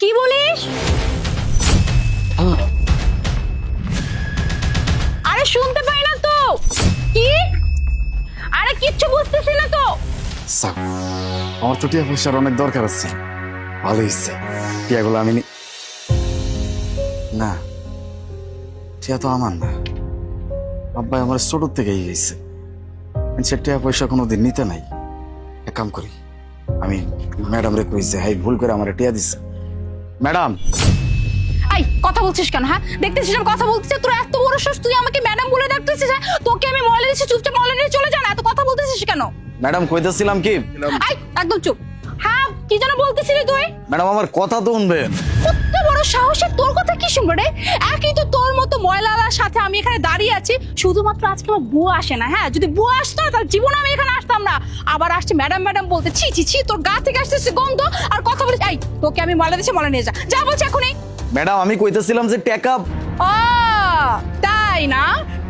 কি বলিস? আরে শুনতে পাই না তো। কি? আরে কিচ্ছু বুঝতেছি না তো। আমার তো টিয়া পয়সার অনেক দরকার আছে। ভালো হচ্ছে টিয়াগুলো আমি না টিয়া তো আমার না। আব্বাই আমার ছোট থেকেই গেছে সে টিয়া পয়সা কোনোদিন নিতে নাই। এক কাম করি, আমি ম্যাডাম রে কইছে হাই, ভুল করে আমার টিয়া দিছে। ম্যাডাম। আই কথা বলছিস কেন হ্যাঁ? দেখতেছিস আমি কথা বলতেছি? তোর এত বড় সাহস তুই আমাকে ম্যাডাম বলে ডাকতেছিস হ্যাঁ? তোকে আমি মলে দিচ্ছি চুপচাপ মলে নিয়ে চলে যা না এত কথা বলতেছিস কেন? ম্যাডাম কইতেছিলাম কি? আই একদম চুপ। হ্যাঁ কি যেন বলতেছিলি তুই? ম্যাডাম আমার কথা তো শুনবেন বড় সাহসে তোর কথা কি শুনব রে? একই তো তোর মতো ময়লালার সাথে আমি এখানে দাঁড়িয়ে আছি। শুধুমাত্র আজকে আমার বুয়া আসে না হ্যাঁ? যদি বুয়া আসতো না তাহলে জীবনে আমি এখানে আসতাম না। আবার আসছে ম্যাডাম ম্যাডাম বলতে ছি ছি ছি তোর গা থেকে আসতেছে গন্ধ আর কথা বলে এই তোকে আমি ময়লা দিচ্ছি ময়লা নিয়ে যা। যা বলছি এখনই। ম্যাডাম আমি কইতেছিলাম যে টেকা ও তাই না?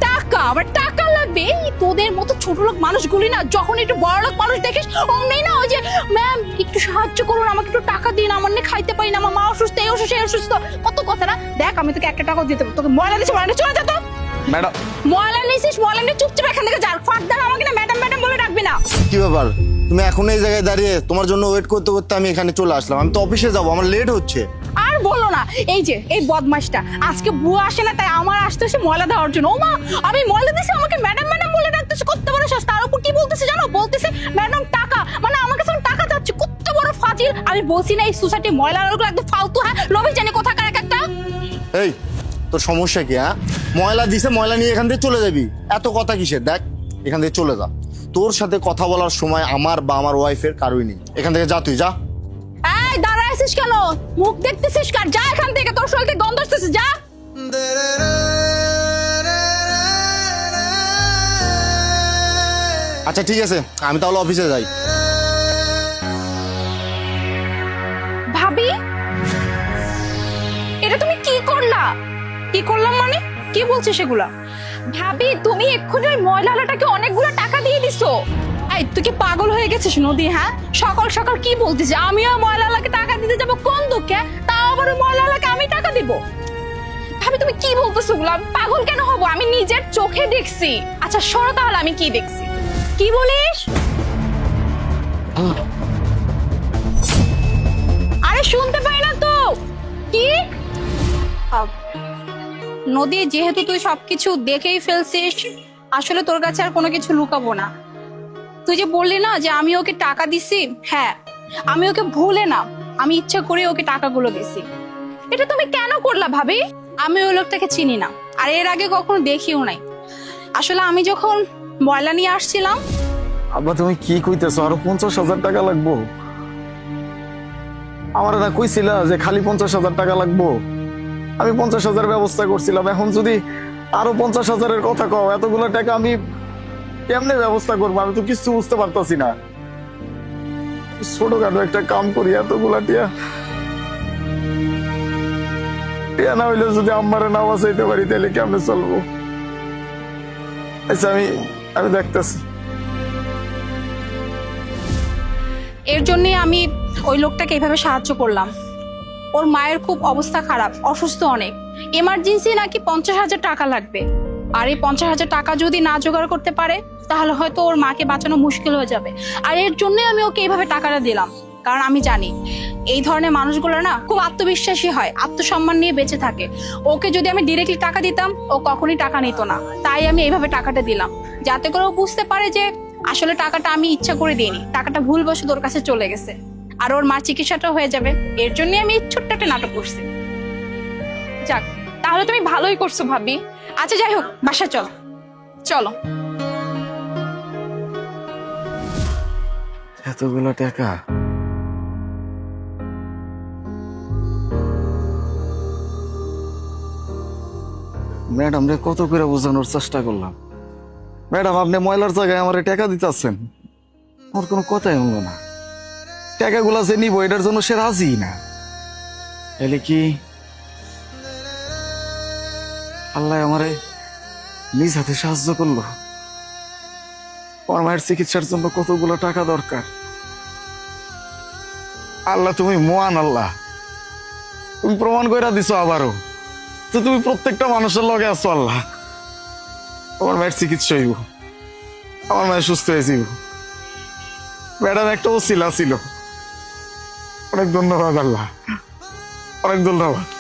টাকা আবার টাকা এই তোদের মতো ছোট লোক মানুষগুলি না যখন একটু বড় লোক মানুষ দেখিস অমনি না ওই যে ম্যাম একটু সাহায্য করুন আমাকে একটু টাকা দিন আমার না খাইতে পারি না আমার মা অসুস্থ এই অসুস্থ এই অসুস্থ। কত কথা না? দেখ আমি তোকে একটা টাকা দিতে তোকে ময়লা দিচ্ছি ময়লা চলে যা তো। ম্যাডাম। ময়লা নিছিস ময়লা নিয়ে চুপচাপ এখান থেকে যা ফাঁকদার আমাকে না ম্যাডাম ম্যাডাম বলে ডাকবি না। কি ব্যাপার? তুমি এখন এই জায়গায় দাঁড়িয়ে তোমার জন্য ওয়েট করতে করতে আমি এখানে চলে আসলাম। আমি তো অফিসে যাব আমার লেট হচ্ছে। বলো না। এই যে এই বদমাসটা। আজকে বুয়া আসে না তাই আমার আসতেছে ময়লা দেওয়ার জন্য। ও মা আমি ময়লা দিছি আমাকে ম্যাডাম ম্যাডাম বলে ডাকতেছে। কত বড় শ্বাস তার উপর কি বলতেছে জানো? বলতেছে ম্যাডাম টাকা। মানে আমার কাছে টাকা যাচ্ছে কত বড় ফাজিল। আমি বলছি না এই সোসাইটি ময়লা গুলো একদম ফালতু হ্যাঁ? লোভে জানি কোথাকার এক একটা। এই তোর সমস্যা কি হ্যাঁ? ময়লা দিছে ময়লা নিয়ে এখান থেকে চলে যাবি। এত কথা কিসের? দেখ এখান থেকে চলে যা। তোর সাথে কথা বলার সময় আমার বা আমার ওয়াইফের কারোই নেই। এখান থেকে যা তুই যা। এই দাঁড়ায় আছিস কেন? মুখ দেখতেছিস কার? যা এখান থেকে তোর শরীরে গন্ধ আসতেছে যা। আচ্ছা ঠিক আছে আমি তাহলে অফিসে যাই। ভাবি? এটা তুমি কি করলা? কি করলাম মানে? কি বলছিস সেগুলা ভাবি তুমি এক্ষুনি ওই ময়লাটাকে অনেকগুলো টাকা দিয়ে দিছো। এই তুই কি পাগল হয়ে গেছিস নদী হ্যাঁ? সকাল সকাল কি বলতেছিস আমিও ময়লালাকে টাকা দিব। ভাবি, তুমি কি বলতেছো ওগুলো? আমি পাগল কেন হব? আমি নিজের চোখে দেখছি। আচ্ছা সরো তাহলে, আমি কি দেখছি? কি বলিস? আরে, শুনতে পাই না তো। কি? নদী, যেহেতু তুই সবকিছু দেখেই ফেলছিস, আসলে তোর কাছে আর কোনো কিছু লুকাবো না। তুই যে বললি না যে আমি ওকে টাকা দিছি? হ্যাঁ আমি ওকে ভুলে না। আমি ইচ্ছা করে ওকে টাকাগুলো দিছি। এটা তুমি কেন করলা, ভাবি? আমি ওই লোকটাকে চিনি না, আর এর আগে কখনো দেখিও নাই। আসলে আমি যখন ময়লা নিয়ে আসছিলাম, আব্বা, তুমি কি কইতেছো? আরও পঞ্চাশ হাজার টাকা লাগবো। আমার না কইছিলা যে খালি পঞ্চাশ হাজার টাকা লাগবো। আমি পঞ্চাশ হাজার ব্যবস্থা করছিলাম। এখন যদি আরও পঞ্চাশ হাজারের কথা কও, এতগুলো টাকা আমি কেমনে ব্যবস্থা করব? আমি তো কিছু বুঝতে পারতাছি না। ছোটখাটো একটা কাম করি, এতগুলা টিয়া টিয়া না হইলে যদি আম্মারে না বাঁচাইতে পারি, তাহলে কেমনে চলবো? আচ্ছা আমি আমি দেখতেছি। এর জন্যই আমি ওই লোকটাকে এইভাবে সাহায্য করলাম। ওর মায়ের খুব অবস্থা খারাপ, অসুস্থ অনেক। এমার্জেন্সি নাকি পঞ্চাশ হাজার টাকা লাগবে। আর এই পঞ্চাশ হাজার টাকা যদি না জোগাড় করতে পারে, তাহলে হয়তো ওর মাকে বাঁচানো মুশকিল হয়ে যাবে। আর এর জন্যই আমি ওকে এইভাবে টাকাটা দিলাম। কারণ আমি জানি, এই ধরনের মানুষগুলো না খুব আত্মবিশ্বাসী হয়, আত্মসম্মান নিয়ে বেঁচে থাকে। ওকে যদি আমি ডিরেক্টলি টাকা দিতাম, ও কখনই টাকা নিত না। তাই আমি এইভাবে টাকাটা দিলাম। যাতে করে ও বুঝতে পারে যে আসলে টাকাটা আমি ইচ্ছা করে দিইনি, টাকাটা ভুলবশত ওর কাছে চলে গেছে। আর ওর মা চিকিৎসাটা হয়ে যাবে। এর জন্য আমি ছোট্ট একটা নাটক করছি। যাক, তাহলে তুমি ভালোই করছ ভাবি। আচ্ছা যাই হোক বাসা চলো। চলো। এতগুলো টাকা? ম্যাডাম রে, কত করে বোঝানোর চেষ্টা করলাম। ম্যাডাম, আপনি ময়লার জায়গায় আমার টাকা দিতেছেন। আমার কোনো কথাই হলো না। টাকাগুলা যে নিব, এটার জন্য সে রাজি না। এলে কি আল্লাহ আমারে নিজ হাতে সাহায্য করল? আমার মায়ের চিকিৎসার জন্য কতগুলো টাকা দরকার? আল্লাহ, তুমি মহান আল্লাহ। তুমি প্রমাণ করে দিছো আবারও। যে তুমি প্রত্যেকটা মানুষের লগে আসো আল্লাহ। আমার মায়ের চিকিৎসা হইব। আমার মায়ের সুস্থ হয়েছিল ম্যাডাম একটা ওসিলা ছিল। অনেক ধন্যবাদ, আল্লাহ। অনেক ধন্যবাদ।